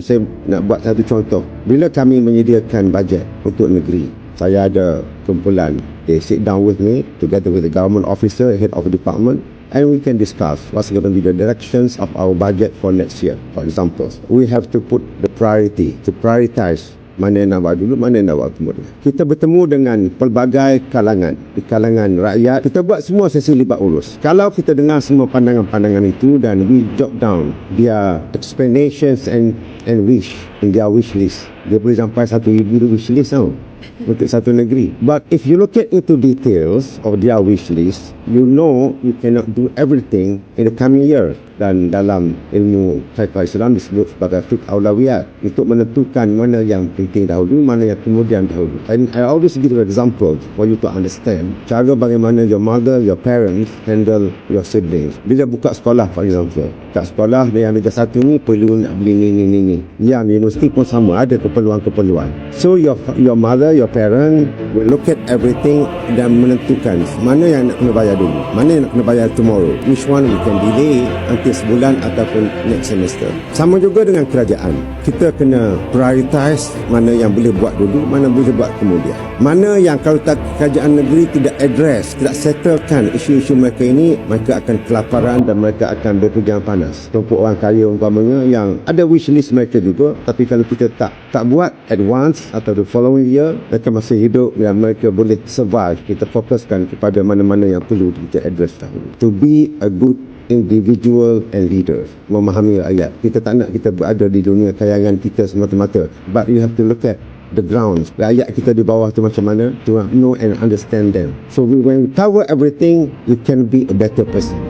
Saya nak buat satu contoh. Bila kami menyediakan bajet untuk negeri, saya ada kumpulan. They sit down with me together with the government officer, head of the department, and we can discuss what's going to be the directions of our budget for next year. For example, we have to put the priority, to prioritize mana yang nak buat dulu, mana yang nak buat kemudian. Kita bertemu dengan pelbagai kalangan. Di kalangan rakyat, kita buat semua sesi libat urus. Kalau kita dengar semua pandangan-pandangan itu dan we jot down their explanations and and wish in their wish list. Dia boleh sampai satu ribu wish list tau untuk satu negeri. But if you look at into details of their wish list, you know you cannot do everything in the coming year. Dan dalam ilmu syarikat Islam disebut sebagai fiqh aulawiyat untuk menentukan mana yang penting dahulu, mana yang kemudian dahulu. And I always give you example for you to understand cara bagaimana your mother, your parents handle your siblings. Bila buka sekolah for example, kat sekolah yang Liga satu ni perlu nak beli ni ni ni. Yang universiti pun sama, ada keperluan-keperluan. So your your mother, your parent will look at everything dan menentukan mana yang nak kena bayar dulu, mana yang nak kena bayar tomorrow, which one we can delay until sebulan ataupun next semester. Sama juga dengan kerajaan. Kita kena prioritize mana yang boleh buat dulu, mana boleh buat kemudian. Mana yang kalau tak kerajaan negeri tidak address, tidak settlekan isu-isu mereka ini, mereka akan kelaparan dan mereka akan berpergian panas. Kelompok orang kaya umpamanya yang ada wish list mereka juga, tapi kalau kita tak tak buat at once atau the following year, mereka masih hidup dan mereka boleh survive. Kita fokuskan kepada mana-mana yang perlu kita address dahulu. To be a good individual and leader memahami rakyat. Kita tak nak kita berada di dunia kayangan kita semata-mata. But you have to look at the grounds. Rakyat kita di bawah tu macam mana? To know and understand them. So when you cover everything you can be a better person